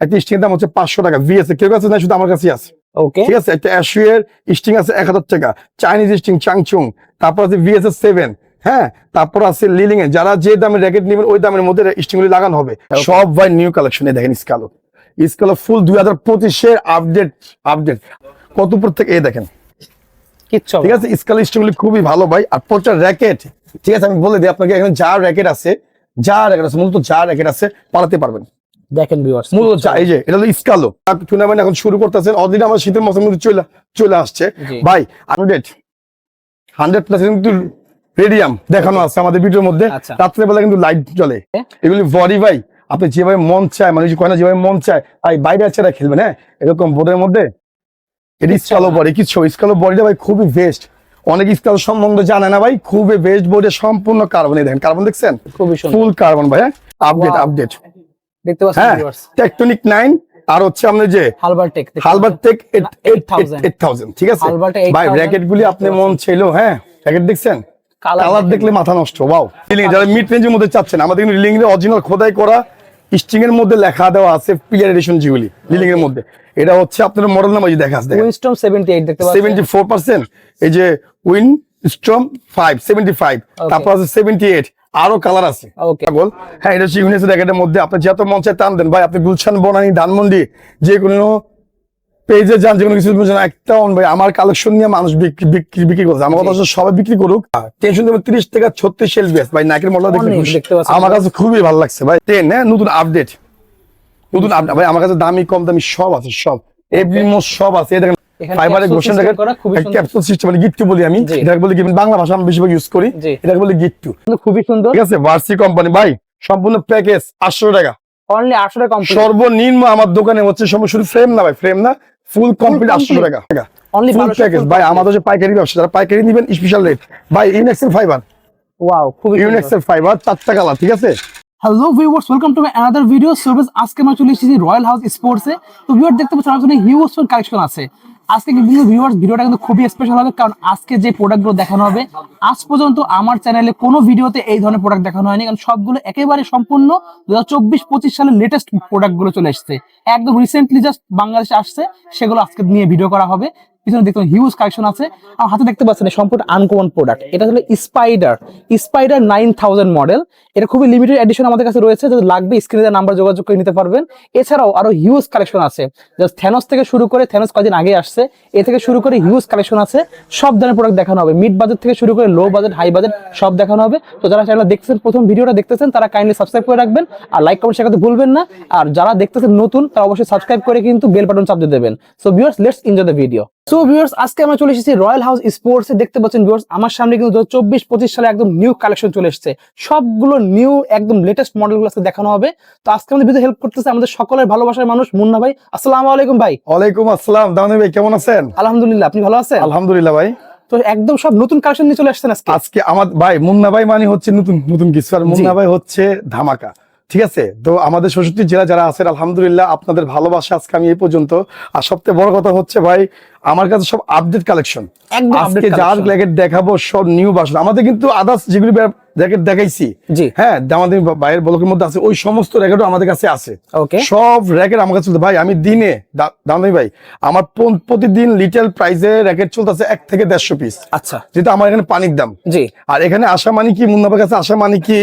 একটা স্টিং দাম হচ্ছে পাঁচশো টাকা। ভিএস কেউ কাছে না শুধু আমার কাছে আছে। ওকে ঠিক আছে? একটা অ্যাশুয়ের স্টিং আছে এক হাজার টাকা। চাইনিজ স্টিং চাংচুং তারপর আছে ভিএসএস সেভেন হ্যাঁ? তারপর আছে লিলিং এ। যারা যে দামের র্যাকেট নেবেন ওই দামের মধ্যে স্টিং গুলি লাগানো হবে। সব ভাই নিউ কালেকশনে দেখেন স্কালো স্কালো ফুল দুই হাজার পঁচিশের আপডেট আপডেট কত উপর থেকে এ দেখেন। ঠিক আছে? স্কাল স্টিং গুলি খুবই ভালো ভাই। আর প্রচার র্যাকেট ঠিক আছে? আমি বলে দিই আপনাকে এখানে যা র্যাকেট আছে যা র্যাকেট আছে মূলত যা র্যাকেট আছে পালাতে পারবেন। দেখেন ভিউয়ার্স মূলত এই যে এটা হলো স্কালো। টুর্নামেন্ট এখন শুরু করতেছেন অদিন আমার শীতের মৌসুম কিন্তু চলে চলে আসছে। ভাই হান্ড্রেড হান্ড্রেড প্লাস কিন্তু রেডিয়াম দেখানো আছে আমাদের ভিডিওর মধ্যে। আচ্ছা। রাত্রেবেলা কিন্তু লাইট জ্বলে। হ্যাঁ। এগুলি বডি ভাই আপনি যেভাবে মন চায় মানে যে কয় না যেভাবে মন চায় ভাই বাইরে আছে খেলবেন হ্যাঁ? এরকম বোর্ডের মধ্যে। এটি স্কালো বডি কিছু স্কালো বডিটা ভাই খুবই বেস্ট অনেক স্কালো সম্বন্ধে জানে না ভাই খুবই বেস্ট বডি সম্পূর্ণ কার্বন দেখেন। কার্বন দেখছেন? খুবই ফুল কার্বন ভাই হ্যাঁ? আপডেট আপডেট দেখতে পাচ্ছেন হ্যাঁ টেকটনিক নাইন আর হচ্ছে আপনার যে হালবার টেক হালবার টেক 8000 ঠিক আছে? ভাই র্যাকেট গুলি আপনি মন ছিল হ্যাঁ? র্যাকেট দেখছেন? কালার দেখলে মাথা নষ্ট ওয়াও রিলিং যারা মিড রেঞ্জের মধ্যে চাচ্ছেন আমাদের কিন্তু রিলিং এর অরিজিনাল খোদাই করা স্ট্রিং এর মধ্যে লেখা দেওয়া আছে পিয়ার এডিশন যেগুলি রিলিং এর মধ্যে। এটা হচ্ছে আপনার মডেল নাম্বার যে দেখা আছে উইনস্টন 78 দেখতে পাচ্ছেন? সেভেন্টি ফোর পার্সেন্ট এই যে Windstorm five seventy five তারপর আছে সেভেন্টি এইট আরও কালার আছে। পাগল? হ্যাঁ এটা হচ্ছে ইউনিসের র্যাকেটের মধ্যে। আপনি যত মন চায় টান দেন ভাই আপনি গুলশান বনানি ধানমন্ডি যে কোনো পেজে যান যে কোনো কিছু একটা ভাই আমার কালেকশন নিয়ে মানুষ বিক্রি বিক্রি করছে। আমার কথা সবাই বিক্রি করুক। টেনশন তিরিশ টাকা ছত্রিশ সেল বেস ভাই নাকের মডেল দেখতে। আমার কাছে খুবই ভালো লাগছে ভাই। টেন হ্যাঁ নতুন আপডেট নতুন আপডেট ভাই আমার কাছে দামি কম দামি সব আছে সব। এভরি মোস্ট সব আছে। এই দেখেন গোশন। ক্যাপসুল সিস্টেম মানে গিফট বলি আমি। এটাকে বলি বাংলা ভাষা আমি বেশিরভাগ ইউজ করি। এটাকে বলি গিফট খুবই সুন্দর। ঠিক আছে ভার্সি কোম্পানি ভাই সম্পূর্ণ প্যাকেজ আটশো টাকা। অনলি 800 টাকা সর্বনিম্ন আমার দোকানে হচ্ছে শুধু ফ্রেম না ভাই ফ্রেম না ফুল কমপ্লিট আটশো টাকা। ফুল প্যাকেজ ভাই আমাদের যে পাইকারি ব্যবসা। যারা পাইকারি নিবেন স্পেশাল রেট ভাই ইউনেক্সেল ফাইবার ওয়াও ইউনেক্সেল ফাইবার চারটা কালার ঠিক আছে? Hello viewers welcome to another video service আজকে আমরা চলে এসেছি রয়্যাল হাউস স্পোর্টসে তো ভিউয়ার দেখতে পাচ্ছেন আমাদের হিউজ কালেকশন আছে। আজকে কিন্তু ভিউয়ার্স ভিডিওটা কিন্তু খুবই স্পেশাল হবে, কারণ আজকে যে প্রোডাক্টগুলো দেখানো হবে, আজ পর্যন্ত আমার চ্যানেলে কোনো ভিডিওতে এই ধরনের প্রোডাক্ট দেখানো হয়নি, কারণ সবগুলো একেবারে সম্পূর্ণ দু হাজার চব্বিশ, পঁচিশ সালের লেটেস্ট প্রোডাক্টগুলো চলে এসেছে। একদম রিসেন্টলি জাস্ট বাংলাদেশে আসছে, সেগুলো আজকে নিয়ে ভিডিও করা হবে। পিছনে দেখতে হিউজ কালেকশন আছে। আর হাতে দেখতে পাচ্ছেন সম্পূর্ণ আনকমন প্রোডাক্ট এটা হলো spider spider nine thousand model এটা খুবই লিমিটেড এডিশন আমাদের কাছে রয়েছে। যদি লাগবে স্ক্রিনে নাম্বার যোগাযোগ করে নিতে পারবেন। এছাড়াও আরও হিউজ কালেকশন আছে। জাস্ট থ্যানোস থেকে শুরু করে থ্যানোস কদিন আগে আসছে, এ থেকে শুরু করে হিউজ কালেকশন আছে। সব ধরনের প্রোডাক্ট দেখানো হবে। মিড বাজেট থেকে শুরু করে লো বাজেট হাই বাজেট সব দেখানো হবে। তো যারা চ্যানেল দেখতেছেন, প্রথম ভিডিওটা দেখতেছেন, তারা কাইন্ডলি সাবস্ক্রাইব করে রাখবেন। আর লাইক কমেন্ট শেখাতে ভুলবেন না। আর যারা দেখতেছেন নতুন, তারা অবশ্যই সাবস্ক্রাইব করে কিন্তু বেল বাটন চাপ দিয়ে দেবেন। So viewers let's enjoy the video so viewers আজকে আমরা চলে এসেছি রয়্যাল হাউস স্পোর্টস দেখতে পাচ্ছেন ভিউয়ার্স আমার সামনে কিন্তু চব্বিশ পঁচিশ সালে একদম নিউ কালেকশন চলে এসেছে। সবগুলো নিউ একদম লেটেস্ট মডেলগুলো আজকে দেখানো হবে। তো আজকে আমাদের ভিডিও হেল্প করতেছে আমাদের সকলের ভালোবাসার মানুষ মুন্না ভাই। আসসালামু আলাইকুম ভাই। ওয়ালাইকুম আসসালাম দামনি ভাই কেমন আছেন? আলহামদুলিল্লাহ আপনি ভালো আছেন? আলহামদুলিল্লাহ ভাই। তো একদম সব নতুন কালেকশন নিয়ে চলে আসছেন আজকে। আজকে আমার ভাই মুন্না ভাই মানে হচ্ছে নতুন নতুন কিছু। আর মুন্না ভাই হচ্ছে ধামাকা। ঠিক আছে? তো আমাদের ষষ্ঠী জেলা যারা আছেন আলহামদুলিল্লাহ আপনাদের ভালোবাসা আজকে আমি এই পর্যন্ত। আর সবথেকে বড় কথা হচ্ছে ভাই আমার কাছে সব আপডেট কালেকশন আজকে যার জ্যাকেট দেখাবো সব নিউ বাসন আমাদের কিন্তু আদার্স যেগুলি জ্যাকেট দেখাইছি। হ্যাঁ আমাদের বাইরের ব্লকের মধ্যে আছে ওই সমস্ত র্যাকেটও আমাদের কাছে আছে। সব র্যাকেট আমার কাছে ভাই আমি দিনে দামি ভাই আমার প্রতিদিন লিটেল প্রাইসে র্যাকেট চলতেছে এক থেকে দেড়শো পিস আচ্ছা। যেটা আমার এখানে পানির দাম। জি। আর এখানে আসা মানে কি মুন্নাবার কাছে আসা মানে কি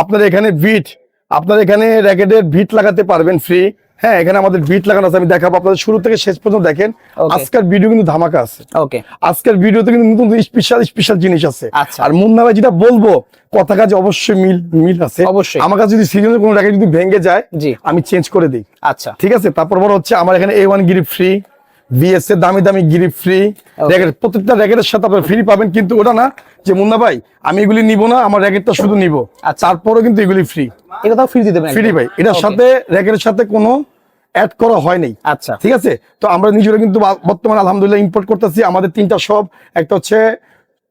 আপনার এখানে বিট আপনার এখানে র্যাকেটের ভিট লাগাতে পারবেন ফ্রি হ্যাঁ এখানে আমাদের ভিট লাগানো আছে আমি দেখাবো আপনাদের। শুরু থেকে শেষ পর্যন্ত দেখেন। আজকের ভিডিও কিন্তু ধামাকা আছে। ওকে আজকের ভিডিওতে কিন্তু নতুন স্পেশাল স্পেশাল জিনিস আছে। আচ্ছা। আর মুন্না ভাই যেটা বলব কথা কাজে অবশ্যই মিল মিল আছে। অবশ্যই। আমার কাছে যদি সিজনে কোনো র্যাকেট যদি ভেঙে যায় জি। আমি চেঞ্জ করে দিই। আচ্ছা। ঠিক আছে? তারপর বড় হচ্ছে আমার এখানে A one grip free BS এর দামি দামি গিরিপ ফ্রি র্যাকেট প্রত্যেকটা র্যাকেটের সাথে আপনার ফ্রি পাবেন কিন্তু ওটা না যে মুন্না ভাই আমি এগুলি নিব না আমার র্যাকেটটা শুধু নিব। আর তারপরও কিন্তু এগুলি ফ্রি এটা তাও ফ্রি দিতে ফ্রি ভাই। এটার সাথে র্যাকেটের সাথে কোনো অ্যাড করা হয় নাই। আচ্ছা। ঠিক আছে? তো আমরা নিজেরা কিন্তু বর্তমানে আলহামদুলিল্লাহ ইম্পোর্ট করতেছি। আমাদের তিনটা সব একটা হচ্ছে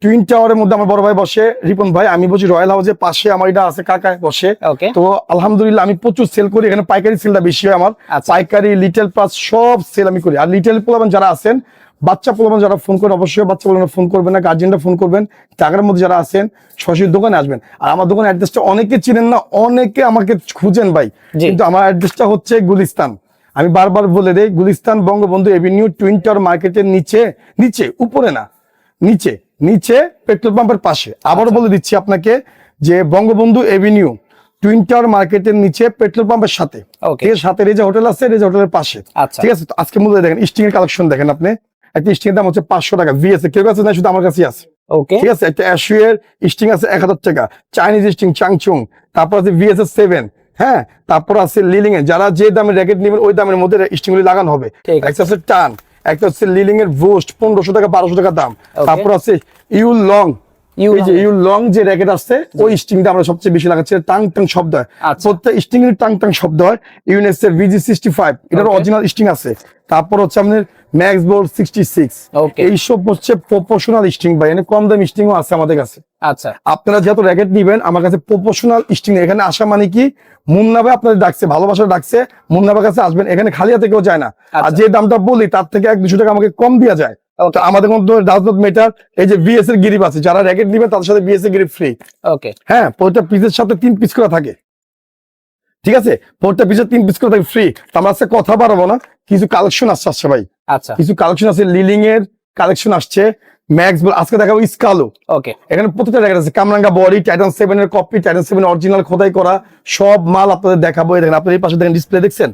টুইন টাওয়ারের মধ্যে আমার বড় ভাই বসে রিপন ভাই আমি বলছি রয়্যাল হাউসের পাশে আমার এটা আছে কাকা বসে. তো আলহামদুলিল্লাহ আমি প্রচুর সেল করি এখানে পাইকারি সেলটা বেশি হয় আমার। আচ্ছা। পাইকারি লিটেল প্লাস সব সেল আমি করি। আর লিটেল পোলাবান যারা আছেন বাচ্চা পোলাবান যারা ফোন করে অবশ্যই বাচ্চা পোলাবান ফোন করবেন না গার্জেনরা ফোন করবেন। টাকার মধ্যে যারা আছেন সরাসরি দোকানে আসবেন। আর আমার দোকানের অ্যাড্রেসটা অনেকে চিনেন না অনেকে আমাকে খুঁজেন ভাই। কিন্তু আমার অ্যাড্রেসটা হচ্ছে গুলিস্তান। আমি বারবার বলে দেই Gulistan Bangabandhu avenue twin tower মার্কেটের নিচে নিচে উপরে না নিচে। নিচে পেট্রোল পাম্পের পাশে। আবারও বলে দিচ্ছি আপনাকে যে বঙ্গবন্ধু এভিনিউ টুইন টাওয়ার মার্কেটের নিচে পেট্রোল পাম্পের সাথে। ঠিক আছে সাথে রেজা হোটেল আছে রেজা হোটেলের পাশে। আচ্ছা। ঠিক আছে? আজকে মূল্য দেখেন স্টিং এর কালেকশন দেখেন আপনি। একটা স্টিং এর দাম হচ্ছে পাঁচশো টাকা। ভিএস কেউ কাছে না শুধু আমার কাছে আছে। ওকে ঠিক আছে? একটা অ্যাশুয়ের স্টিং আছে এক হাজার টাকা। চাইনিজ স্টিং চাংচুং তারপর আছে ভিএস সেভেন হ্যাঁ? তারপর আছে লিলিং যারা যে দামে র্যাকেট নেবেন ওই দামের মধ্যে স্টিং গুলি লাগানো হবে। টান একটা হচ্ছে লিলিং এর বুস্ট পনেরোশো টাকা বারোশো টাকা দাম। তারপর আছে লং ইউ এই যে ইউ লং যে র্যাকেট আসছে ওই স্টিংটা আমরা সবচেয়ে বেশি লাগাচ্ছি টাং টাং শব্দ হয়। আচ্ছা। প্রত্যেক স্টিং এর টাং টাং শব্দ হয়। ইউনেস এর ভিজি সিক্সটি ফাইভ এটার অরিজিনাল স্টিং আছে। তারপর হচ্ছে আপনার ম্যাক্স বোর্ড সিক্সটি সিক্স এইসব হচ্ছে প্রপোর্শনাল স্টিং ভাই এনে কম দামি স্টিংও আছে আমাদের কাছে। আচ্ছা। আপনারা যেহেতু র্যাকেট নিবেন আমার কাছে প্রপোর্শনাল স্টিং এখানে আসা মানে কি? মুন্নাভাই আপনাদের ডাকছে ভালোবাসা ডাকছে মুন্না কাছে আসবেন। এখানে খালি হাতে কেউ যায় না। আর আচ্ছা। যে দামটা বলি তার থেকে এক দুশো টাকা আমাকে কম দেওয়া যায়। আমাদের মধ্যে ডাজ নট মেটার এই যে বিএস এর গিরিপ আছে যারা র্যাকেট নিবেন তাদের সাথে বিএস এর গিরিপ ফ্রি ওকে হ্যাঁ প্রত্যেকটা পিসের সাথে তিন পিস করে থাকে। ঠিক আছে? প্রত্যেকটা পিসের তিন পিস করে থাকে ফ্রি আমরা আজকে কথা বাড়াবো না। কিছু কালেকশন আসছে আসছে ভাই। আচ্ছা। কিছু কালেকশন আছে লিলিং এর কালেকশন আসছে। ম্যাক্স আজকে দেখাবো স্কালো ওকে এখানে জায়গা আছে। কামরাঙ্গা বডি টাইটান সেভেন এর কপি টাইটান সেভেন অরিজিনাল খোদাই করা সব মাল আপনাদের দেখাবো। এই দেখেন আপনার এই পাশে দেখেন ডিসপ্লে দেখছেন?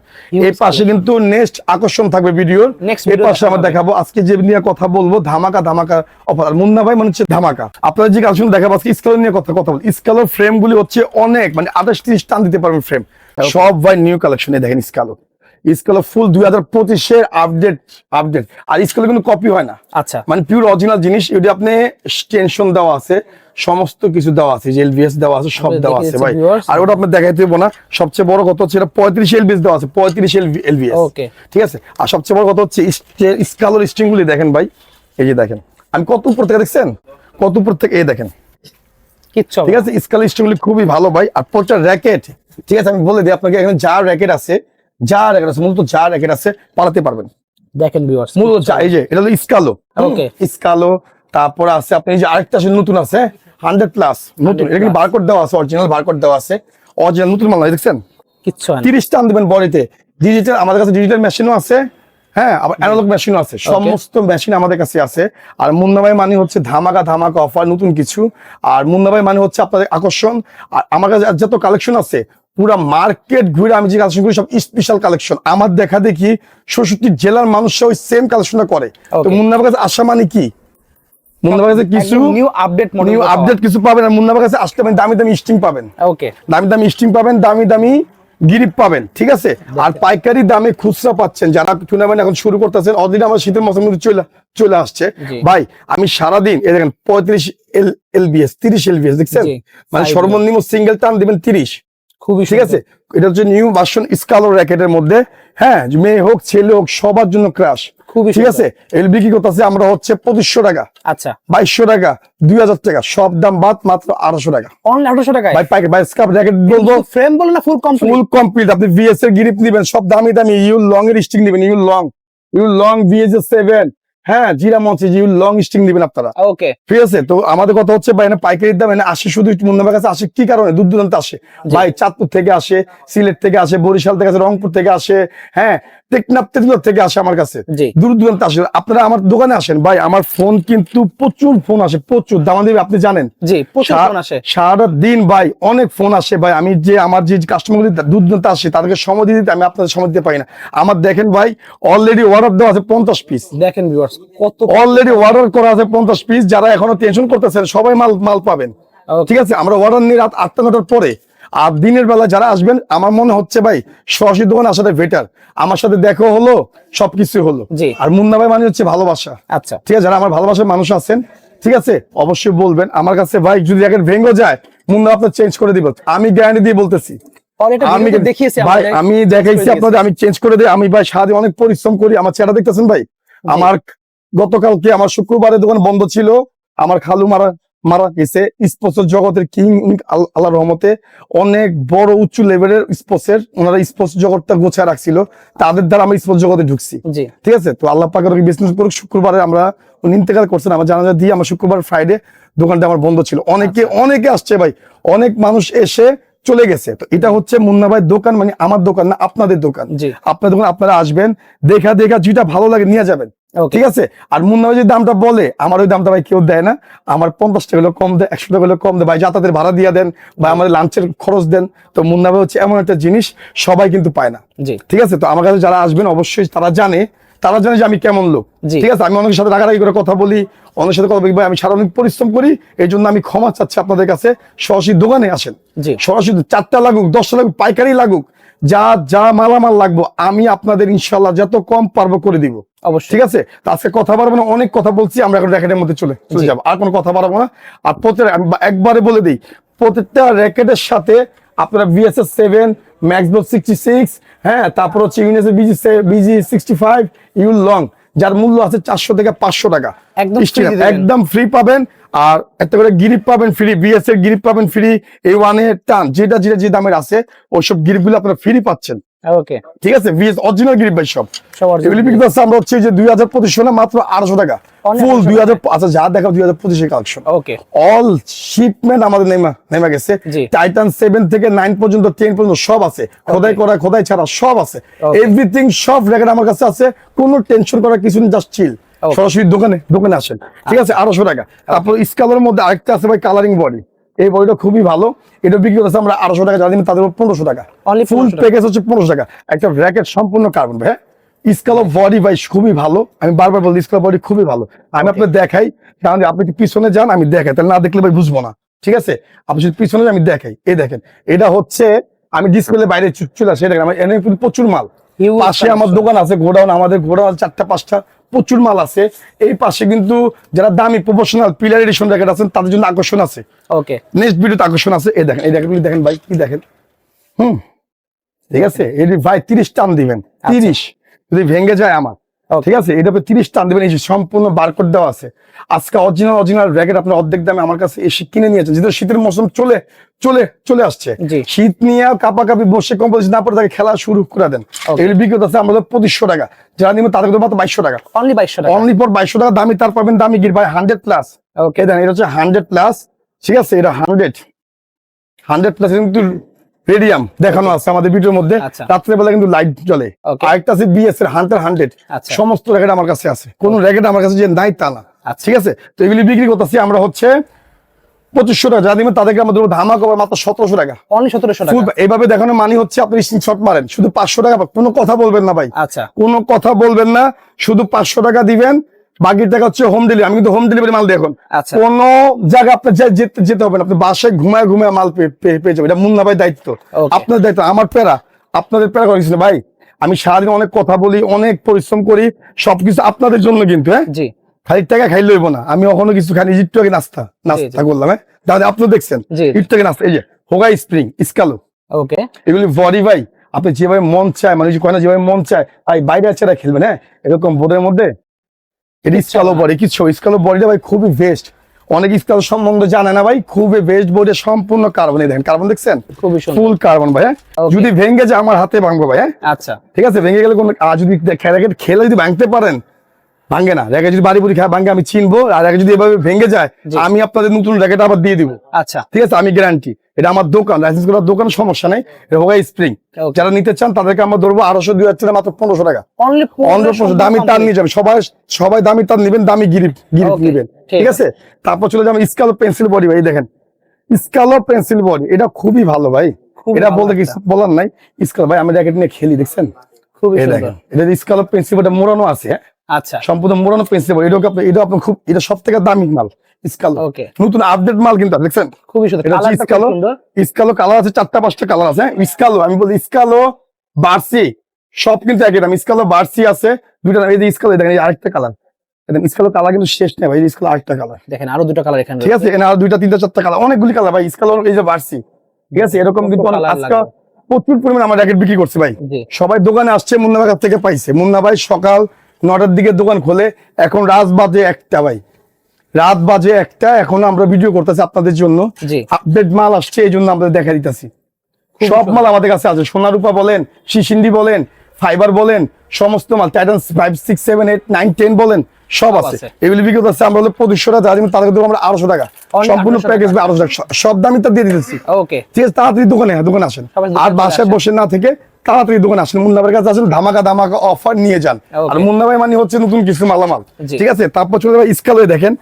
এই পাশে কিন্তু নেক্সট আকর্ষণ থাকবে ভিডিওর এই পাশে আমরা দেখাবো। আজকে যে নিয়ে কথা বলব ধামাকা ধামাকা অফার মুন্না ভাই মানে হচ্ছে ধামাকা। আপনারা যে কালেকশন দেখাবো আজকে স্কালো নিয়ে কথা কথা বল স্কালোর ফ্রেম গুলি হচ্ছে অনেক মানে আঠাশ তিরিশ টান দিতে পারবেন ফ্রেম সব ভাই নিউ কালেকশনে দেখেন স্কালো স্কালো ফুল দুই হাজার পঁচিশের আপডেট আপডেট আর স্কালো কিন্তু কপি হয় না। আচ্ছা। মানে পিওর অরিজিনাল জিনিস যদি আপনি টেনশন দেওয়া আছে সমস্ত কিছু দেওয়া আছে এলবিএস দেওয়া আছে সব দেওয়া আছে ভাই। আর ওটা আপনি দেখাইতে হইব না। সবচেয়ে বড় কথা হচ্ছে এটা পঁয়ত্রিশ এলবিএস দেওয়া আছে পঁয়ত্রিশ এলবিএস. ঠিক আছে? আর সবচেয়ে বড় কথা হচ্ছে স্কালোর স্ট্রিং গুলি দেখেন ভাই এই যে দেখেন। আমি কত উপর থেকে দেখছেন? কত উপর থেকে এই দেখেন। কিচ্ছু ঠিক আছে? স্কালো স্ট্রিং গুলি খুবই ভালো ভাই। আর প্রচার র্যাকেট ঠিক আছে? আমি বলে দিই আপনাকে এখানে যা র্যাকেট আছে যা র্যাকেট আছে মূলত যা র্যাকেট আছে পালাতে পারবেন। দেখেন ভিউয়ার্স মূলত যা এই যে এটা হলো স্কালো Okay. স্কালো তারপরে আছে আপনি এই যে আরেকটা আছে নতুন আছে হান্ড্রেড প্লাস নতুন। এটা কিন্তু বারকোড দেওয়া আছে অরিজিনাল বারকোড দেওয়া আছে অরিজিনাল নতুন মাল দেখছেন? কিচ্ছু না। তিরিশ টান দিবেন বডিতে। ডিজিটাল আমাদের কাছে ডিজিটাল মেশিনও আছে হ্যাঁ আবার অ্যানালগ মেশিনও আছে। সমস্ত মেশিন আমাদের কাছে আছে। আর মুন্নাবাই মানে হচ্ছে ধামাকা ধামাকা অফার নতুন কিছু। আর মুন্নাবাই মানে হচ্ছে আপনাদের আকর্ষণ। আর আমার কাছে যত কালেকশন আছে পুরা মার্কেট ঘুরে আমি যে কালেকশন করি সব স্পেশাল কালেকশন আমার দেখা দেখি ষষ্ঠী জেলার মানুষরা ওই সেম কালেকশনটা করে। তো. মুন্নাবার কাছে আসা মানে কি? মুন্নাবার কাছে কিছু নিউ আপডেট নিউ আপডেট কিছু পাবেন আর মুন্নাবার কাছে আসলে আপনি দামি দামি স্টিং পাবেন। ওকে দামি দামি পাবেন দামি দামি গিরিপ পাবেন ঠিক আছে? আর পাইকারি দামে খুচরা পাচ্ছেন যারা টুর্নামেন্ট এখন শুরু করতেছেন। অলরেডি আমার শীতের মৌসুম কিন্তু চলে চলে আসছে। ভাই আমি সারাদিন এই দেখেন পঁয়ত্রিশ এল এলবিএস তিরিশ এলবিএস দেখছেন? মানে সর্বনিম্ন সিঙ্গেল টান দিবেন তিরিশ। খুবই ঠিক আছে? এটা হচ্ছে নিউ ভার্সন স্কালো র্যাকেটের মধ্যে। হ্যাঁ মেয়ে হোক ছেলে হোক সবার জন্য ক্রাশ খুবই ঠিক আছে? বিক্রি করতেছে আমরা হচ্ছে পঁচিশশো টাকা। আচ্ছা। বাইশশো টাকা দুই হাজার টাকা। সব দাম বাদ মাত্র আড়াইশো টাকা। অনলি আঠারোশো টাকায়? ভাই পাইকারি ভাই স্কাপ র্যাকেট বলব। ফ্রেম বলে না ফুল কমপ্লিট ফুল কমপ্লিট আপনি ভিএস এর গ্রিপ নিবেন সব দামি দামি ইউ লং এর স্টিং নিবেন you long you long VS এর সেভেন হ্যাঁ জিরা মঞ্চে জি লং স্টিং দিবেন আপনারা। ওকে ঠিক আছে? তো আমাদের কথা হচ্ছে ভাই পাইকারির দাম এনে আসে শুধু মুন্নাবার কাছে আসে কি কারণে? দূর দূরান্ত আসে। ভাই চাঁদপুর থেকে আসে সিলেট থেকে আসে বরিশাল থেকে আসে রংপুর থেকে আসে হ্যাঁ থেকে আসে আমার কাছে। দূর দূরান্ত আসে। আপনারা আমার দোকানে আসেন ভাই আমার ফোন কিন্তু প্রচুর ফোন আসে প্রচুর। দামা দিবে আপনি জানেন? সারা দিন ভাই অনেক ফোন আসে ভাই। আমি যে আমার যে কাস্টমার দূর দূরান্ত আসে তাদেরকে সময় দিতে আমি আপনাদের সময় দিতে পারি না। আমার দেখেন ভাই অলরেডি অর্ডার দেওয়া আছে পঞ্চাশ পিস দেখেন কত অলরেডি অর্ডার করা আছে পঞ্চাশ পিস যারা এখনও টেনশন করতেছেন সবাই মাল মাল পাবেন। ঠিক আছে? আমরা অর্ডার নিয়ে রাত আটটা নটার পরে। আর দিনের বেলা যারা আসবেন আমার মনে হচ্ছে ভাই সরাসরি দোকান আসাটা বেটার আমার সাথে দেখো হলো সবকিছু হলো। আর মুন্না ভাই মানে হচ্ছে ভালোবাসা। আচ্ছা। ঠিক আছে যারা আমার ভালোবাসার মানুষ আছেন ঠিক আছে অবশ্যই বলবেন। আমার কাছে ভাই যদি জ্যাকেট ভেঙে যায় মুন্না আপনার চেঞ্জ করে দিব। আমি গ্যারান্টি দিয়ে বলতেছি। আমি দেখিয়েছি ভাই আমি দেখাইছি আপনাদের আমি চেঞ্জ করে দিই। আমি ভাই সারাদিন অনেক পরিশ্রম করি। আমার চেহারা দেখতেছেন ভাই? আমার গতকালকে আমার শুক্রবারে দোকান বন্ধ ছিল। আমার খালু মারা মারা গেছে। স্পোর্টস জগতের কিং আল্লাহ রহমতে অনেক বড় উচ্চ লেভেলের স্পোর্টস ওনারা স্পোর্টস জগৎটা গোছায় রাখছিল। তাদের দ্বারা আমি স্পোর্টস জগতে ঢুকছি। ঠিক আছে? তো আল্লাহ পাকের বিজনেস করুক শুক্রবারে আমরা উনি ইন্তেকাল করছেন। আমার জানাজা দিয়ে আমার শুক্রবার ফ্রাইডে দোকানটা আমার বন্ধ ছিল। অনেকে অনেকে আসছে ভাই। অনেক মানুষ এসে চলে গেছে। তো এটা হচ্ছে মুন্না ভাই দোকান মানে আমার দোকান না আপনাদের দোকান। আপনার দোকান আপনারা আসবেন দেখা দেখা যেটা ভালো লাগে নিয়ে যাবেন। ঠিক আছে? আর মুন্না ভাই যে দামটা বলে আমার ওই দামটা ভাই কেউ দেয় না। আমার পঞ্চাশ টাকা কম দেয় একশো টাকা কম দেয় ভাই যাতায়াতের ভাড়া দিয়ে দেন বা আমাদের লাঞ্চের খরচ দেন। তো মুন্না ভাই হচ্ছে এমন একটা জিনিস সবাই কিন্তু পায় না। ঠিক আছে? তো আমার কাছে যারা আসবেন অবশ্যই তারা জানে। তারা জানে যে আমি কেমন লোক। ঠিক আছে? আমি অনেকের সাথে রাগারাগি করে কথা বলি অনেকের সাথে কথা বলি। ভাই আমি সারা অনেক পরিশ্রম করি এই জন্য আমি ক্ষমা চাচ্ছি আপনাদের কাছে। সরাসরি দোকানে আসেন। সরাসরি চারটা লাগুক দশটা লাগুক পাইকারি লাগুক যা যা মালামাল লাগবো আমি আপনাদের ইনশাল্লাহ যত কম পারব করে দিব। অবশ্যই। ঠিক আছে? তো আজকে কথা বাড়বো না অনেক কথা বলছি আমরা এখন র্যাকেটের মধ্যে চলে চলে যাব আর কোনো কথা বাড়াবো না। আর প্রত্যেক আমি একবারে বলে দিই প্রত্যেকটা র্যাকেটের সাথে আপনারা BSS seven Maxbo sixty six হ্যাঁ তারপর হচ্ছে ইউনিএসএ BG BG sixty five U long যার মূল্য আছে চারশো থেকে পাঁচশো টাকা। একদম ফ্রি পাবেন আর একটা করে গিরিপ পাবেন ফ্রি বিএস এর গিরিপ পাবেন ফ্রি এই ওয়ানের টান যেটা যেটা যে দামের আছে ওইসব গিরিপগুলো আপনারা ফ্রি পাচ্ছেন। ওকে ঠিক আছে বিএস অরিজিনাল গিরিপ ভাই সব এগুলি বিক্রি করছে আমরা হচ্ছে যে দুই হাজার পঁচিশশো না মাত্র আড়াইশো টাকা। ফুল দুই হাজার আচ্ছা যা দেখা দুই হাজার পঁচিশের কালেকশন ওকে অল শিপমেন্ট আমাদের নেমা নেমা গেছে। টাইটান সেভেন থেকে নাইন পর্যন্ত টেন পর্যন্ত সব আছে। খোদাই করা খোদাই ছাড়া সব আছে। এভরিথিং সব রেকর্ড আমার কাছে আছে। কোনো টেনশন করার কিছু নেই জাস্ট চিল সরাসরি দোকানে দোকানে আসেন। ঠিক আছে আড়াইশো টাকা। তারপর স্কালের মধ্যে আরেকটা আছে ভাই কালারিং বডি এই বডিটা খুবই ভালো। এটা বিক্রি করতেছে আমরা আড়াইশো টাকা যারা দিন তাদের পনেরোশো টাকা। ফুল প্যাকেজ হচ্ছে পনেরোশো টাকা। একটা র্যাকেট সম্পূর্ণ কার্বন ভাই স্কাল অফ বডি ভাই খুবই ভালো। আমি বারবার বলি স্কাল বডি খুবই ভালো। আমি আপনার দেখাই কারণ আপনি যদি পিছনে যান আমি দেখাই। তাহলে না দেখলে ভাই বুঝব না। ঠিক আছে? আপনি যদি পিছনে আমি দেখাই। এই দেখেন এটা হচ্ছে আমি ডিসপ্লে বাইরে চলে আসি দেখেন আমার এনে প্রচুর মাল। পাশে আমার দোকান আছে গোডাউন আমাদের গোডাউন চারটা পাঁচটা। প্রচুর মাল আছে। এই পাশে কিন্তু যারা দামি প্রফেশনাল পিলার এডিশন জ্যাকেট আছেন তাদের জন্য আকর্ষণ আছে। ওকে নেক্সট ভিডিওতে আকর্ষণ আছে। এই দেখেন এই দেখেন দেখেন ভাই কি দেখেন? হুম। ঠিক আছে? এই ভাই তিরিশ টান দিবেন। তিরিশ। যদি ভেঙে যায় আমার. ঠিক আছে এটা তিরিশ টান দিবেন এই সম্পূর্ণ বারকোড দেওয়া আছে। আজকে অরিজিনাল অরিজিনাল র্যাকেট আপনার অর্ধেক দামে আমার কাছে এসে কিনে নিয়েছেন যেহেতু শীতের মৌসুম চলে চলে চলে আসছে। শীত নিয়ে কাপা কাপি বসে কম্পোজিশন না পরে তাকে খেলা শুরু করে দেন। এর এগুলি বিক্রি আছে আমাদের পঁচিশশো টাকা। যারা নিবে তাদের মাত্র বাইশশো টাকা। অনলি বাইশশো টাকা। অনলি ফর বাইশশো টাকা দামি তার পাবেন দামি গির ভাই হান্ড্রেড প্লাস ওকে দেন এটা হচ্ছে হান্ড্রেড প্লাস ঠিক আছে এটা হান্ড্রেড হান্ড্রেড প্লাস কিন্তু রেডিয়াম দেখানো আছে আমাদের ভিডিওর মধ্যে। আচ্ছা। রাত্রেবেলা কিন্তু লাইট জ্বলে। আরেকটা আছে বিএস এর হান্ড্রেড হান্ড্রেড আচ্ছা। সমস্ত র্যাকেট আমার কাছে আছে। কোন র্যাকেট আমার কাছে যে নাই তা না। আচ্ছা। ঠিক আছে? তো এগুলি বিক্রি করতেছি আমরা হচ্ছে পঁচিশশো টাকা। যা দিবেন তাদেরকে আমাদের ধামা মাত্র সতেরোশো টাকা। অনলি সতেরোশো টাকা। এইভাবে দেখানো মানি হচ্ছে আপনি স্ক্রিনশট মারেন। শুধু পাঁচশো টাকা কোনো কথা বলবেন না ভাই। আচ্ছা। কোনো কথা বলবেন না। শুধু পাঁচশো টাকা দিবেন। বাকি টাকা হচ্ছে হোম ডেলিভারি আমি কিন্তু হোম ডেলিভারি মাল দেখুন আচ্ছা। কোন জায়গা আপনার যেতে যেতে হবে না। আপনি বাসায় ঘুমায় ঘুমায় মাল পেয়ে যাবেন। এটা মুন্না ভাই দায়িত্ব। আপনার দায়িত্ব। আমার প্যারা। আপনাদের প্যারা করেছি না। ভাই আমি সারাদিন অনেক কথা বলি অনেক পরিশ্রম করি সবকিছু আপনাদের জন্য কিন্তু হ্যাঁ? জি। খালি টাকা খাই লইব না। আমি কখনো কিছু খাই একটু আগে নাস্তা। নাস্তা। করলাম হ্যাঁ? দাদা আপনি দেখছেন। একটু আগে নাস্তা। এই যে হোগাই স্প্রিং ইস্কালো। ওকে এগুলি বডি ভাই আপনি যেভাবে মন চায় মানে কয় না যেভাবে মন চায় ভাই বাইরে আছে খেলবেন হ্যাঁ? এরকম বোর্ডের মধ্যে এটা স্কালো বডি। কিছু স্কালো বডিটা ভাই খুবই বেস্ট অনেক স্কালো সম্বন্ধে জানে না ভাই খুবই বেস্ট বডি সম্পূর্ণ কার্বন দেখেন। কার্বন দেখছেন? খুবই ফুল কার্বন ভাই হ্যাঁ? যদি ভেঙে যায় আমার হাতে ভাঙবো ভাই হ্যাঁ? আচ্ছা। ঠিক আছে? ভেঙে গেলে কোনো আর যদি র্যাকেট খেলে যদি ভাঙতে পারেন ভাঙে না। র্যাকেট যদি বাড়ি বুড়ি খায় ভাঙে আমি চিনবো। আর র্যাকেট যদি এভাবে ভেঙে যায় আমি আপনাদের নতুন র্যাকেট আবার দিয়ে দিবো। আচ্ছা। ঠিক আছে? আমি গ্যারান্টি এটা আমার দোকান লাইসেন্স করার দোকান সমস্যা নেই। এটা স্প্রিং যারা নিতে চান তাদেরকে আমরা ধরবো আড়াইশো দুই হাজার মাত্র পনেরোশো টাকা। পনেরো পনেরোশো দামি তার নিয়ে যাবেন সবাই সবাই দামি তার নিবেন দামি গিরিপ গিরিপ নিবেন। ঠিক আছে? তারপর চলে যাবেন স্কালো পেন্সিল বডি ভাই দেখেন। স্কালো পেন্সিল বডি এটা খুবই ভালো ভাই। এটা বলতে কিছু বলার নাই। স্কাল ভাই আমি র্যাকেট নিয়ে খেলি দেখছেন? খুবই এটা স্কালো পেন্সিল বডি মোড়ানো আছে হ্যাঁ? আচ্ছা। সম্পূর্ণ মোড়ানো পেন্সিল এটা আপনি এটা আপনার খুব এটা সব থেকে দামি মাল স্কালো। ওকে নতুন আপডেট মাল কিন্তু দেখছেন? খুবই সুন্দর। এটা হচ্ছে কালারটা খুব স্কালো। স্কালো কালার আছে চারটা পাঁচটা কালার আছে? স্কালো আমি বলি স্কালো বার্সি সব কিন্তু একই দাম। স্কালো বার্সি আছে দুইটা এই যে স্কালো দেখেন আরেকটা কালার স্কালো কালার কিন্তু শেষ নেই ভাই স্কালো আরেকটা কালার দেখেন আরও দুটো কালার এখানে ঠিক আছে এখানে আর দুইটা তিনটা চারটা কালার অনেকগুলি কালার ভাই স্কালো এই যে বার্সি। ঠিক আছে এরকম কিন্তু আজকে প্রচুর পরিমাণে আমার র্যাকেট বিক্রি করছে ভাই। সবাই দোকানে আসছে মুন্না ভাই থেকে পাইছে। মুন্না ভাই সকাল নটার দিকে দোকান খোলে এখন রাত বাজে একটা ভাই। রাত বাজে একটা এখন আমরা ভিডিও করতেছি আপনাদের জন্য। আপডেট মাল আসছে এই জন্য আমরা দেখা দিতেছি। সব মাল আমাদের কাছে আছে। সোনারূপা বলেন শিশিন্ডি বলেন ফাইবার বলেন সমস্ত মাল Titan five six seven eight nine ten বলেন সব আছে। আছে। এগুলি বিক্রি করতেছে আমরা হলো পঁচিশশো টাকা যা দিবেন তাদেরকে দেবো আমরা আড়াইশো টাকা। সম্পূর্ণ প্যাকেজ আড়াইশো টাকা। সব দামই তো দিয়ে দিতেছি। ঠিক আছে তাড়াতাড়ি দোকানে দোকানে আসেন আর বাসায় বসে না থেকে তাড়াতাড়ি দোকানে আসেন। মুন্নাবের কাছে আসেন ধামাকা ধামাকা অফার নিয়ে যান। আর মুন্না ভাই মানে হচ্ছে নতুন কিছু মালামাল। ঠিক আছে? তারপর চলে যাবে স্কালে দেখেন।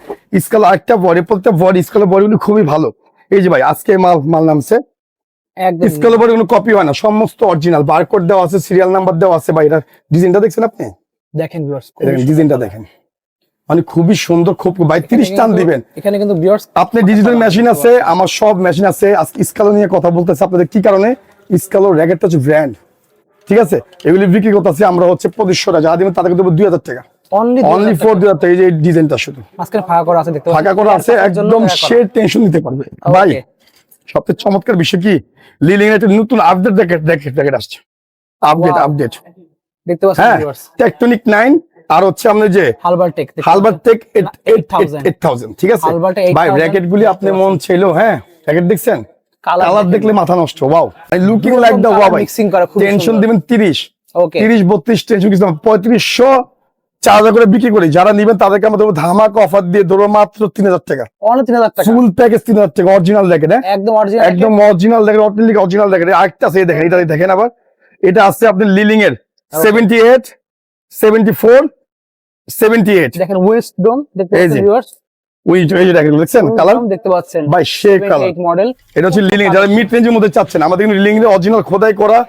স্কাল আরেকটা বডি প্রত্যেকটা বডি স্কালের বডিগুলো খুবই ভালো। এই যে ভাই আজকে মাল মাল নামছে। স্কালের বডি কোনো কপি হয় না সমস্ত অরিজিনাল বারকোড দেওয়া আছে সিরিয়াল নাম্বার দেওয়া আছে ভাই এটা ডিজাইনটা দেখছেন আপনি? দেখেন ভিউয়ার্স ডিজাইনটা দেখেন মানে খুবই সুন্দর খুব ভাই তিরিশ টান দিবেন। এখানে কিন্তু ভিউয়ার্স আপনি ডিজিটাল মেশিন আছে আমার সব মেশিন আছে। আজকে স্কালো নিয়ে কথা বলতেছে আপনাদের কি কারণে? স্কালো র্যাকেটটা হচ্ছে ব্র্যান্ড ঠিক আছে? এগুলি বিক্রি করতেছি আমরা হচ্ছে পঁচিশশো টাকা। যা দিবেন তাদেরকে দেবো দুই হাজার টাকা। অনলি অনলি ফোর দুই হাজার টাকা। যে ডিজাইনটা শুধু। ফাঁকা করা আছে ফাঁকা করা আছে একদম সে টেনশন নিতে পারবে। ভাই সবচেয়ে চমৎকার বিষয় কি? লিলিং এর একটা নতুন আপডেট আসছে। আপডেট আপডেট দেখতে পাচ্ছেন হ্যাঁ টেকটনিক আর হচ্ছে যে Halbertec Halbertec 8000 eight thousand ঠিক আছে? ভাই 8000 গুলি আপনি মন ছিল হ্যাঁ? র্যাকেট দেখছেন? কালার দেখলে মাথা নষ্ট wow looking like the wow mixing করা খুব টেনশন দিবেন 30 ওকে 30 32 টেনশন কিছু না পঁয়ত্রিশশো চার হাজার করে বিক্রি করি। যারা নিবেন তাদেরকে আমরা দেবো ধামাকা অফার দিয়ে ধরো মাত্র তিন হাজার টাকা। অনলি 3000 টাকা। ফুল প্যাকেজ তিন হাজার টাকা অরিজিনাল হ্যাঁ? একদম অরিজিনাল একদম অরিজিনাল দেখেন অথেন্টিক অরিজিনাল দেখেন। আরেকটা আছে দেখেন এটা দেখেন আবার। এটা আছে আপনি লিলিং এর। Seventy eight seventy four seventy eight দেখেন ওয়েস্ট ডোম দেখতে এই পাচ্ছেন যে, ভিউয়ার্স ওই যে দেখেন দেখছেন কালার দেখতে পাচ্ছেন। ভাই সে কালার মডেল এটা হচ্ছে লিলিং যারা মিড রেঞ্জের মধ্যে চাচ্ছেন আমাদের কিন্তু লিলিং এর অরিজিনাল খোদাই করা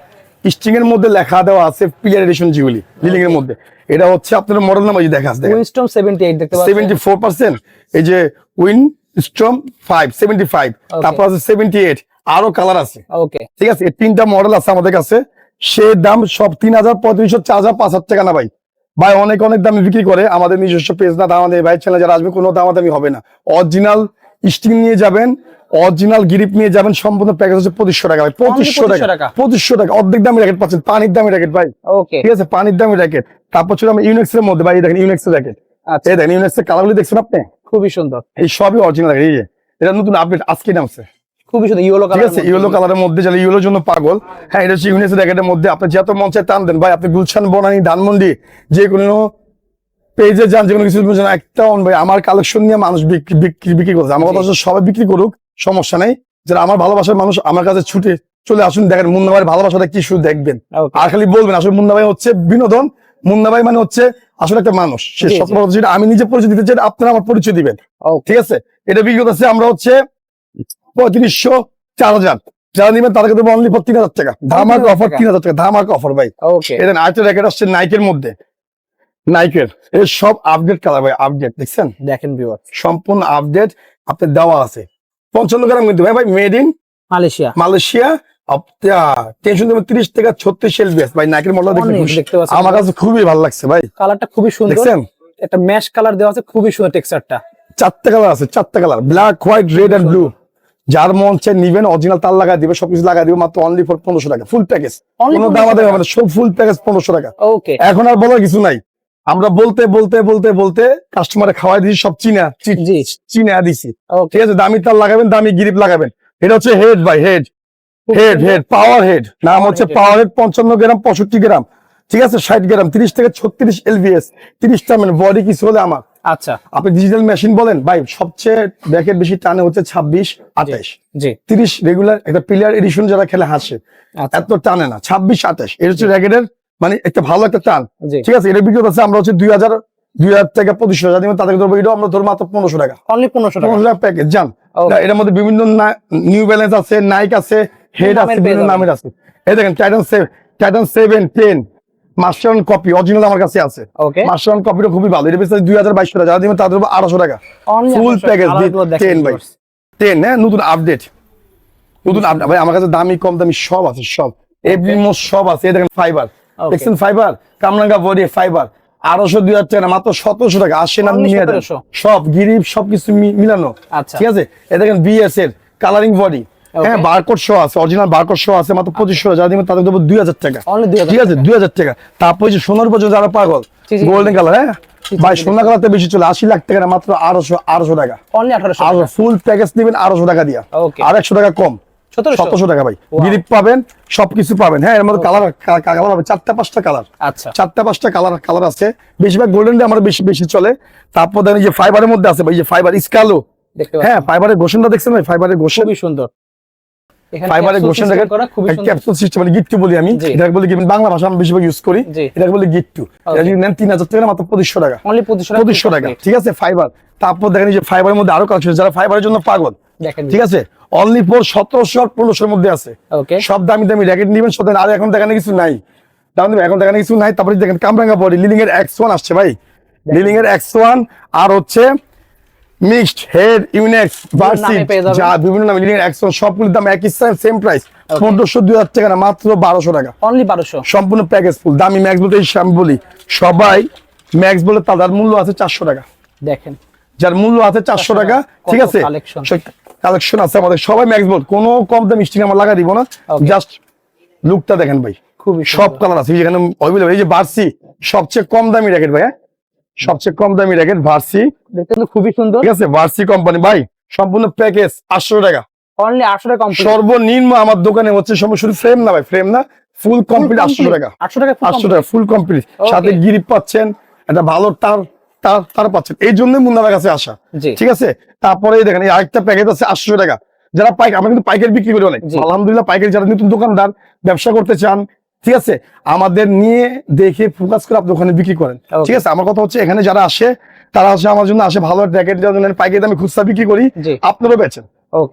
এর মধ্যে লেখা দেওয়া আছে পিলার এডিশন যেগুলি লিলিং এর মধ্যে। এটা হচ্ছে আপনার মডেল দেখা আছে 78 দেখতে পাচ্ছেন। এই যে উইন স্ট্রম তারপর আছে সেভেন্টি এইট আরও কালার আছে। ওকে ঠিক আছে এই তিনটা মডেল আছে আমাদের কাছে। সে দাম সব তিন হাজার পঁয়ত্রিশশো চার হাজার পাঁচ হাজার টাকা না ভাই। ভাই অনেক অনেক দামে বিক্রি করে। আমাদের নিজস্ব পেজ না দাম ভাই চ্যানেল যারা আসবে কোনো দামাদামি হবে না। অরিজিনাল স্টিং নিয়ে যাবেন অরিজিনাল গ্রিপ নিয়ে যাবেন সম্পূর্ণ প্যাকেজ হচ্ছে পঁচিশশো টাকা ভাই পঁচিশশো টাকা। পঁচিশশো টাকা। অর্ধেক দামি র্যাকেট পাচ্ছেন পানির দামি র্যাকেট ভাই। ওকে ঠিক আছে পানির দামি র্যাকেট তারপর ছিল আমরা ইউনেক্স এর মধ্যে ভাই দেখেন ইউনেক্স এর র্যাকেট আচ্ছা। এই দেখেন ইউনেক্স এর কালারগুলি দেখছেন আপনি? খুবই সুন্দর। এই সবই অরিজিনাল র্যাকেট এই যে। এটা নতুন আপডেট আজকে নামছে। খুবই সুন্দর ইয়েলো ঠিক কালার আছে ইয়েলো কালারের মধ্যে। যারা ইয়েলোর জন্য পাগল। হ্যাঁ এটা হচ্ছে মধ্যে আপনি যত মন চায় টান দেন। ভাই আপনি গুলশান বনানি ধানমন্ডি যে কোনো পেজে যান যে কোনো কিছু বুঝেন একটা ভাই আমার কালেকশন নিয়ে মানুষ বিক্রি বিক্রি বিক্রি করছে। আমার কথা হচ্ছে সবাই বিক্রি করুক সমস্যা নেই। যারা আমার ভালোবাসার মানুষ আমার কাছে ছুটে চলে আসুন দেখেন মুন্না ভাইয়ের ভালোবাসাটা কি শুধু দেখবেন। আর খালি বলবেন আসলে মুন্না ভাই হচ্ছে বিনোদন মুন্না ভাই মানে হচ্ছে আসলে একটা মানুষ। সে যেটা আমি নিজে পরিচয় দিতে চাই আপনারা আমার পরিচয় দিবেন। ঠিক আছে? এটা বিক্রি করতেছে আমরা হচ্ছে পঁয়ত্রিশশো চার হাজার। যারা নিবেন তাদেরকে দেবো অনলি ফর তিন হাজার টাকা। ধামাক অফার তিন হাজার টাকা ধামাক অফার ভাই। এটা আরেকটা র্যাকেট আসছে নাইকের মধ্যে। নাইকের এর সব আপডেট কালার ভাই আপডেট দেখছেন? দেখেন ভিউয়ার সম্পূর্ণ আপডেট আপনার দেওয়া আছে। পঞ্চান্ন গ্রাম কিন্তু ভাই ভাই made in Malaysia. Malaysia. Tension দেবেন তিরিশ থেকে ছত্রিশ এলবিএস ভাই নাইকের মডেল দেখতে আমার কাছে খুবই ভালো লাগছে ভাই। কালারটা খুবই সুন্দর। দেখছেন? একটা ম্যাশ কালার দেওয়া আছে খুবই সুন্দর টেক্সচারটা চারটে কালার আছে চারটে colour black white red and blue যার মন চাই নিবেন অরিজিনাল তার লাগা দিবে সবকিছু লাগা দিবে মাত্র অনলি ফর পনেরোশো টাকা ফুল প্যাকেজ কোনো 1500 দাম দেবে। মানে সব ফুল প্যাকেজ পনেরোশো টাকা। ওকে এখন আর বলার কিছু নাই। আমরা বলতে বলতে বলতে বলতে কাস্টমারে খাওয়াই দিছি সব চিনা চিনা দিছি। ঠিক আছে দামি তার লাগাবেন দামি গিরিপ লাগাবেন। এটা হচ্ছে head by head head head power head নাম হচ্ছে পাওয়ার হেড পঞ্চান্ন গ্রাম পঁয়ষট্টি গ্রাম। ঠিক আছে ষাট গ্রাম তিরিশ থেকে ছত্রিশ এলবিএস তিরিশটা মানে বডি কিছু হলে আমার। আচ্ছা। আপনি ডিজিটাল মেশিন বলেন ভাই সবচেয়ে ব্যাকেট বেশি টানে হচ্ছে ছাব্বিশ আঠাশ। জি। তিরিশ রেগুলার একটা প্লেয়ার এডিশন যারা খেলে হাসে আচ্ছা। এত টানে না ছাব্বিশ আঠাশ। এটা হচ্ছে র্যাকেটের মানে একটা ভালো একটা টান। ঠিক আছে এটা বিক্রি করছে আমরা হচ্ছে দুই হাজার দুই হাজার টাকা পঁচিশশো হাজার দিবেন তাদেরকে ধরবো এটা আমরা ধরবো মাত্র পনেরোশো টাকা। অনলি পনেরোশো টাকা। পনেরোশো টাকা প্যাকেজ যান. এটার মধ্যে বিভিন্ন নিউ ব্যালেন্স আছে নাইক আছে হেড আছে বিভিন্ন। নামের আছে। এই দেখেন Titan seven Titan seven ten master copy original আমার কাছে আছে। ওকে মাস্টার কপিটা খুবই ভালো। এটা বেশি দুই হাজার বাইশশো টাকা। যারা দিবেন তাদের আড়াইশো টাকা। ফুল প্যাকেজ টেন ভাই। টেন হ্যাঁ নতুন আপডেট নতুন আপডেট ভাই আমার কাছে দামি কম দামি সব আছে সব। এভরি মোস্ট সব আছে। দেখেন ফাইবার. দেখছেন ফাইবার কামরাঙ্গা বডি ফাইবার আড়াইশো দুই হাজার টাকা মাত্র সতেরোশো টাকা। আসে না Only নিয়ে যান। 1700 সব গিরিপ সবকিছু মিলানো। আচ্ছা। ঠিক আছে? এ দেখেন বিএস এর কালারিং বডি হ্যাঁ বারকোড শো আছে অরিজিনাল বারকোড শো আছে মাত্র পঁচিশশো যারা দিবেন তাদের দেবো দুই হাজার টাকা। ঠিক আছে দুই হাজার টাকা। তারপর যে সোনার যারা পাগল গোল্ডেন কালার হ্যাঁ? ভাই সোনা বেশি চলে আশি লাখ টাকা মাত্র আড়াইশো আড়াইশো টাকা। ফুল প্যাকেজ নেবেন আড়াইশো টাকা দিয়া। Okay. আর একশো টাকা কম। সতেরোশো? টাকা ভাই. গ্রিপ পাবেন সবকিছু পাবেন। হ্যাঁ এর মধ্যে কালার কালার হবে। চারটা পাঁচটা কালার আচ্ছা। চারটা পাঁচটা কালার কালার আছে। বেশিরভাগ গোল্ডেন আমার বেশি বেশি চলে। তারপর দেখেন যে ফাইবারের মধ্যে আছে ভাই যে ফাইবার স্কালো হ্যাঁ ফাইবারের গোশনটা দেখছেন ভাই? ফাইবারের খুবই সুন্দর। ফাইবারের ক্যাপসুল সিস্টেম মানে গিট্টু বলি আমি? এটাকে বলি বাংলা ভাষা আমি বেশিরভাগ ইউজ করি। এটাকে বলি গিট্টু এটা যদি নেন তিন হাজার টাকা মাত্র পঁচিশশো টাকা। পঁচিশশো পঁচিশশো টাকা। ঠিক আছে ফাইবার তারপর দেখেন যে ফাইবারের মধ্যে আরও কালেকশন যারা ফাইবারের জন্য পাগল ঠিক আছে? অনলি ফোর সতেরোশো আর পনেরোশোর মধ্যে আছে। সব দামি দামি র্যাকেট নিবেন সব আর এখন দেখানো কিছু নাই। দাম এখন দেখানো কিছু নাই। তারপরে দেখেন কামরাঙ্গা বডি লিলিং এর এক্স ওয়ান আসছে ভাই। লিলিং এর এক্স ওয়ান আর হচ্ছে মিক্সড হেড ইউনেক্স ভার্সি নামে পেয়ে যাবেন। যা বিভিন্ন নামে এক্স ওয়ান সবগুলোর দাম একই সেম প্রাইস পনেরোশো দুই হাজার টাকা না মাত্র বারোশো টাকা। অনলি বারোশো। সম্পূর্ণ প্যাকেজ ফুল দামি ম্যাক্স বলতে আমি বলি সবাই ম্যাক্স বলে তাদের মূল্য আছে চারশো টাকা। দেখেন। যার মূল্য আছে চারশো 400 টাকা। ঠিক আছে? কালেকশন আছে আমাদের। সবাই ম্যাক্স বোর্ড কোনো কম দামি স্টিং আমরা লাগা দিব না। জাস্ট লুকটা দেখেন ভাই। খুবই সব কালার আছে। অভিলেবল এই যে ভার্সি সবচেয়ে কম দামি র্যাকেট ভাই হ্যাঁ? সবচেয়ে কম দামি র্যাকেট ভার্সি দেখতে কিন্তু খুবই সুন্দর। ঠিক আছে ভার্সি কোম্পানি ভাই সম্পূর্ণ প্যাকেজ আটশো টাকা। অনলি আটশো টাকা সর্বনিম্ন আমার দোকানে হচ্ছে সময় শুধু ফ্রেম না ভাই ফ্রেম না ফুল কমপ্লিট আটশো টাকা। আটশো টাকা আটশো টাকা ফুল কমপ্লিট Okay. সাথে গিরিপ পাচ্ছেন একটা ভালো তার তার তার পাচ্ছেন। এই মুন্নার কাছে আসা। ঠিক আছে? তারপরে দেখেন আরেকটা প্যাকেজ আছে আটশো টাকা। যারা পাইকারি আমরা কিন্তু পাইকারি বিক্রি করি অনেক। আলহামদুলিল্লাহ পাইকারি যারা নতুন দোকানদার ব্যবসা করতে চান ঠিক আছে? আমাদের নিয়ে দেখে ফোকাস করে আপনি ওখানে বিক্রি করেন। ঠিক আছে? আমার কথা হচ্ছে এখানে যারা আসে তারা আসে আমার জন্য আসে ভালো জ্যাকেট পাইকারি দামে খুচরা বিক্রি করি আপনারও বেচেন।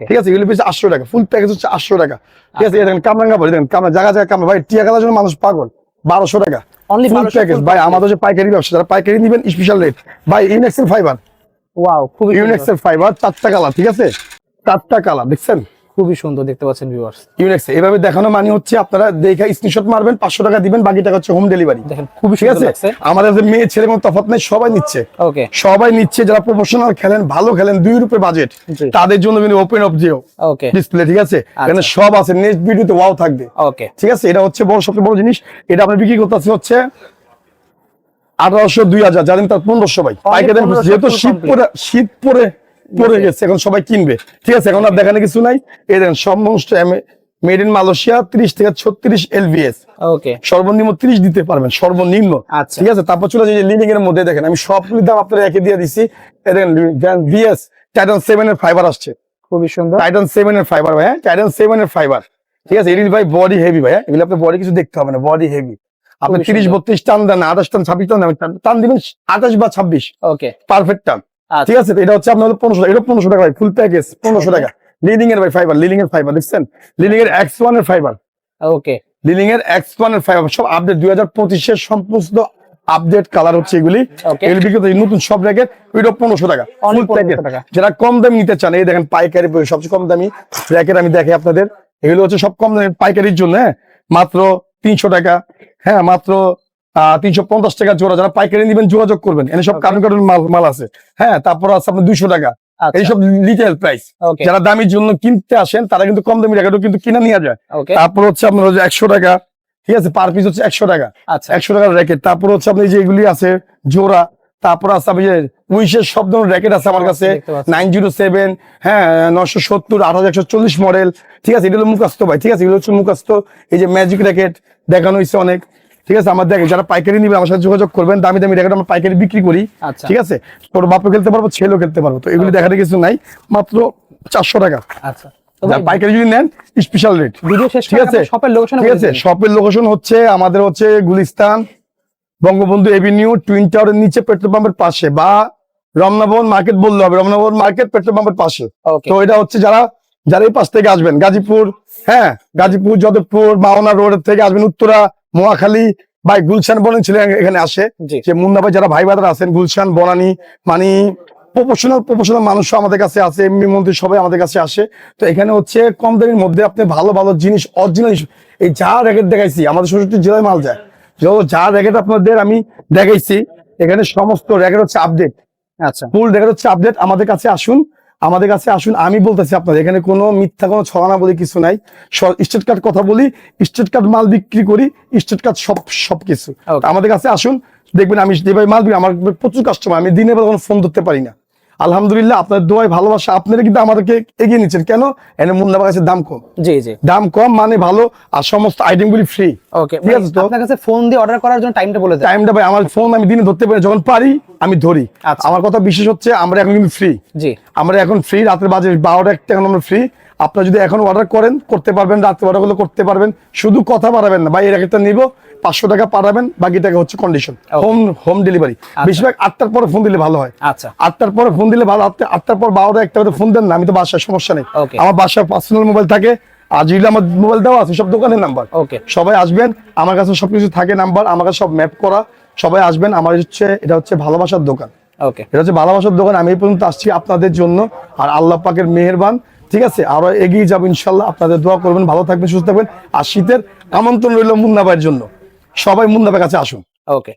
ঠিক আছে? এগুলো পেয়েছে আটশো টাকা। ফুল প্যাকেজ হচ্ছে আটশো টাকা। ঠিক আছে? দেখেন কামরাঙ্গা বলি দেখেন কামরা জায়গা জায়গা কামরা ভাই টিয়া খেলার জন্য মানুষ পাগল। বারোশো টাকা। অনলি ফুল প্যাকেজ ভাই আমাদের যে পাইকারি ব্যবসা। যারা পাইকারি নিবেন স্পেশাল রেট ভাই ফাইবার ওয়াও। ফাইবার চারটা কালার ঠিক আছে? চারটা কালার দেখছেন? খুবই সুন্দর দেখতে পাচ্ছেন ভিউয়ার্স ইউনেক্স এভাবে দেখানো মানে হচ্ছে আপনারা দেখে স্ক্রিনশট মারবেন পাঁচশো টাকা দিবেন বাকি টাকা হচ্ছে হোম ডেলিভারি দেখেন খুবই ঠিক সুন্দর আছে? লাগছে। আমাদের যে মেয়ে ছেলে কোনো তফাৎ নেই সবাই নিচ্ছে। ওকে সবাই নিচ্ছে যারা প্রফেশনাল খেলেন ভালো খেলেন দুই রুপে বাজেট তাদের জন্য কিন্তু open of Jio okay display ঠিক আছে? এখানে সব আছে নেক্সট ভিডিওতে ওয়াও থাকবে। ওকে ঠিক আছে? এটা হচ্ছে বড় সবচেয়ে বড় জিনিস। এটা আপনি বিক্রি করতে আছে হচ্ছে আঠারোশো দুই হাজার জানেন তার পনেরোশো ভাই। দাম 1500 যেহেতু শীত পরে শীত পরে পরে গেছে এখন সবাই কিনবে। ঠিক আছে এখন আর দেখানো কিছু নাই। এই দেখেন সমস্ত মেড ইন মালয়েশিয়া ত্রিশ থেকে ছত্রিশ এলভিএস ওকে সর্বনিম্ন ত্রিশ দিতে পারবেন সর্বনিম্ন। আচ্ছা। ঠিক আছে তারপর চলে যাই লিডিং এর মধ্যে দেখেন আমি সবগুলি দাম আপনার একে দিয়ে দিছি। এই দেখেন বিএস টাইটন সেভেন এর ফাইবার আসছে। খুবই সুন্দর। টাইটন সেভেন এর ফাইবার ভাই টাইটন সেভেন এর ফাইবার ঠিক আছে এটি ভাই বডি হেভি ভাই? এগুলো আপনার বডি কিছু দেখতে হবে না বডি হেভি আপনি তিরিশ বত্রিশ টান দেন আঠাশ টান ছাব্বিশ টান টান- দিবেন আঠাশ বা ছাব্বিশ। ওকে পারফেক্ট টান। ঠিক আছে এটা হচ্ছে আপনার পনেরোশো এটা পনেরোশো টাকা ভাই ফুল প্যাকেজ পনেরোশো টাকা। লিডিং এর ভাই ফাইবার লিডিং এর ফাইবার দেখছেন? লিডিং এর এক্স ওয়ানের ফাইবার ওকে লিডিং এর এক্স ওয়ানের ফাইবার সব আপডেট দুই হাজার পঁচিশের সমস্ত আপডেট কালার হচ্ছে এগুলি। নতুন সব র্যাকেট ওইটা পনেরোশো টাকা Only ফুল প্যাকেজ 1500 টাকা। যারা কম দামি নিতে চান এই দেখেন পাইকারি সবচেয়ে কম দামি র্যাকেট আমি দেখে আপনাদের। এগুলো হচ্ছে সব কম দামি পাইকারির জন্য হ্যাঁ? মাত্র তিনশো টাকা হ্যাঁ? মাত্র তিনশো পঞ্চাশ টাকা জোড়া যারা পাইকারি নিবেন যোগাযোগ করবেন। এনে সব কার্টুন কার্টুন মাল মাল আছে। হ্যাঁ তারপর আছে আপনার দুইশো টাকা। আচ্ছা। এইসব লিটেল প্রাইস যারা দামির জন্য কিনতে আসেন তারা কিন্তু কম দামি র্যাকেটও কিন্তু কিনে নিয়ে যায়। তারপর হচ্ছে আপনার হচ্ছে একশো টাকা ঠিক আছে? পার পিস হচ্ছে একশো টাকা। আচ্ছা। একশো টাকার র্যাকেট তারপর হচ্ছে আপনি যে এগুলি আছে জোড়া। তারপর আছে আপনি যে উইশের সব ধরনের র্যাকেট আছে আমার কাছে। নাইন জিরো সেভেন হ্যাঁ নশো সত্তর আট হাজার একশো চল্লিশ মডেল ঠিক আছে? এটা হলো মুখাস্ত ভাই ঠিক আছে? এগুলো হচ্ছে মুখাস্ত এই যে ম্যাজিক র্যাকেট দেখানো হয়েছে অনেক। ঠিক আছে আমার দেখে যারা পাইকারি নিবে আমার সাথে যোগাযোগ করবেন। দামি দামি র্যাকেট আমরা পাইকারি বিক্রি করি আচ্ছা। ঠিক আছে? তোর বাপও খেলতে পারব ছেলেও খেলতে পারব। তো এগুলি দেখাতে কিছু নাই মাত্র চারশো টাকা। আচ্ছা। পাইকারি যদি নেন স্পেশাল রেট ঠিক আছে? শপের লোকেশন ঠিক আছে শপের লোকেশন হচ্ছে আমাদের হচ্ছে গুলিস্তান বঙ্গবন্ধু এভিনিউ টুইন টাওয়ারের নিচে পেট্রোল পাম্পের পাশে বা রমনাভবন মার্কেট বললে হবে রমনাভবন মার্কেট পেট্রোল পাম্পের পাশে। তো এটা হচ্ছে যারা যারা এই পাশ থেকে আসবেন গাজীপুর হ্যাঁ গাজীপুর যাদবপুর মাওনা রোড থেকে আসবেন উত্তরা মহাখালী বা গুলশান বনানী ছিলেন এখানে আসে। যে মুন্না ভাই যারা ভাই ভাইরা আছেন গুলশান বনানী মানে প্রফেশনাল প্রফেশনাল মানুষও আমাদের কাছে আছে এমনি মন্ত্রী সবাই আমাদের কাছে আসে। তো এখানে হচ্ছে কম দামের মধ্যে আপনি ভালো ভালো জিনিস অরিজিনাল এই যা র্যাকেট দেখাইছি আমাদের ষষ্ঠী জেলায় মাল যায়। যা র্যাকেট আপনাদের আমি দেখাইছি এখানে সমস্ত র্যাকেট হচ্ছে আপডেট আচ্ছা। ফুল র্যাকেট হচ্ছে আপডেট আমাদের কাছে আসুন। আমাদের কাছে আসুন আমি বলতেছি আপনাদের এখানে কোনো মিথ্যা কোনো ছড়ানা বলে কিছু নাই। স্টেট কার্ড কথা বলি স্টেট কার্ড মাল বিক্রি করি স্টেট কার্ড সব সব কিছু। আমাদের কাছে আসুন দেখবেন আমি যেভাবে মাল বিক্রি আমার প্রচুর কাস্টমার আমি দিনে বেলা কোনো ফোন ধরতে পারি না। আলহামদুলিল্লাহ আপনার দোয়ায় ভালোবাসা আপনারা কিন্তু আমাদেরকে এগিয়ে নিচ্ছেন। কেন? এনে মুন্নাবার কাছে দাম কম। জি জি। দাম কম মানে ভালো আর সমস্ত আইটেমগুলি ফ্রি ওকে ঠিক আছে তো? আপনার কাছে ফোন দিয়ে অর্ডার করার জন্য টাইমটা বলে দেন। টাইমটা ভাই আমার ফোন আমি দিনে ধরতে পারি যখন পারি আমি ধরি। আচ্ছা। আমার কথা বিশেষ হচ্ছে আমরা এখন কিন্তু ফ্রি জি। আমরা এখন ফ্রি রাতের বাজে বারোটা একটা এখন আমরা ফ্রি আপনারা যদি এখন অর্ডার করেন করতে পারবেন রাত্রে অর্ডার করলে করতে পারবেন। শুধু কথা বাড়াবেন না ভাই এর একটা নিব পাঁচশো টাকা পাঠাবেন বাকি টাকা হচ্ছে কন্ডিশন হোম হোম ডেলিভারি বেশিরভাগ আটটার পরে ফোন দিলে ভালো হয়। আচ্ছা। আটটার পরে ফোন দিলে ভালো আটটা- আটটার পর বারোটা একটা ফোন দেন না আমি তো বাসায় সমস্যা নেই। আমার বাসায় পার্সোনাল মোবাইল থাকে আর যেগুলো আমার মোবাইল দেওয়া আছে সব দোকানের নাম্বার Okay. সবাই আসবেন আমার কাছে সবকিছু থাকে নাম্বার আমার কাছে সব ম্যাপ করা সবাই আসবেন আমার হচ্ছে এটা হচ্ছে ভালোবাসার দোকান। ওকে এটা হচ্ছে ভালোবাসার দোকান আমি এই পর্যন্ত আসছি আপনাদের জন্য আর আল্লাহ পাকের মেহেরবান ঠিক আছে আরও এগিয়ে যাব ইনশাল্লাহ। আপনাদের দোয়া করবেন, ভালো থাকবেন, সুস্থ থাকবেন। আর শীতের আমন্ত্রণ রইল মুন্নাবাইয়ের জন্য। সবাই মুন্নাবাইয়ের কাছে আসুন। ওকে